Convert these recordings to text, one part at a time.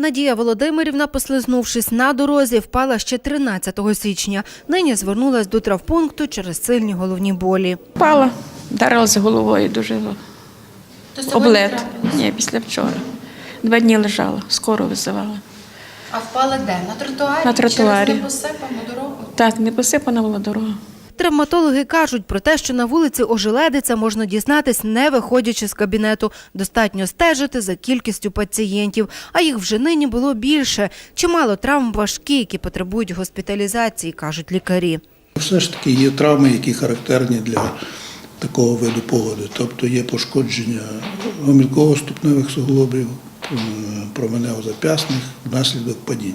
Надія Володимирівна, послизнувшись на дорозі, впала ще 13 січня. Нині звернулась до травпункту через сильні головні болі. Впала, вдарилася головою дуже облет. Ні, після вчора. Два дні лежала, скоро визивала. А впали де? На тротуарі? На тротуарі. Через непосипану дорогу? Так, не посипана була дорога. Травматологи кажуть про те, що на вулиці ожеледиця можна дізнатись, не виходячи з кабінету. Достатньо стежити за кількістю пацієнтів, а їх вже нині було більше. Чимало травм важкі, які потребують госпіталізації, кажуть лікарі. Все ж таки є травми, які характерні для такого виду погоди. Тобто є пошкодження гомілково-ступневих суглобів, е, променево-зап'ясних внаслідок падінь.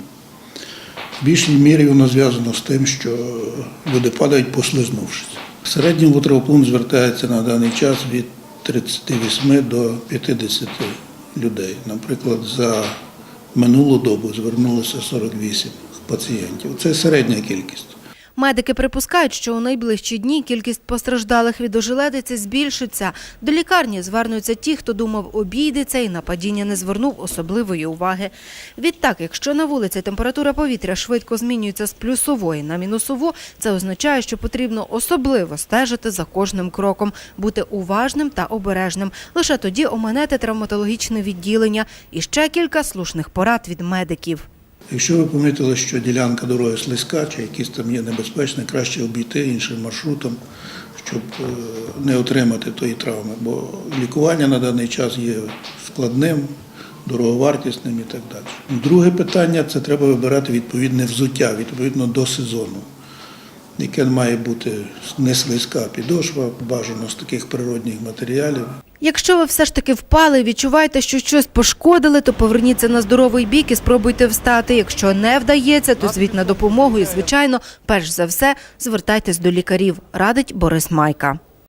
В більшій мірі воно зв'язано з тим, що люди падають, послизнувшись. В середньому звертається на даний час від 38 до 50 людей. Наприклад, за минулу добу звернулося 48 пацієнтів. Це середня кількість. Медики припускають, що у найближчі дні кількість постраждалих від ожеледиці збільшиться. До лікарні звернуться ті, хто думав обійдеться і на падіння не звернув особливої уваги. Відтак, якщо на вулиці температура повітря швидко змінюється з плюсової на мінусову, це означає, що потрібно особливо стежити за кожним кроком, бути уважним та обережним. Лише тоді оминете травматологічне відділення і ще кілька слушних порад від медиків. Якщо ви помітили, що ділянка дороги слизька чи якісь там є небезпечні, краще обійти іншим маршрутом, щоб е, не отримати тої травми. Бо лікування на даний час є складним, дороговартісним і так далі. Друге питання це треба вибирати відповідне взуття відповідно до сезону, яке має бути не слизька підошва, бажано з таких природних матеріалів. Якщо ви все ж таки впали, відчуваєте, що щось пошкодили, то поверніться на здоровий бік і спробуйте встати. Якщо не вдається, то звіть на допомогу і, звичайно, перш за все, звертайтесь до лікарів, радить Борис Майка.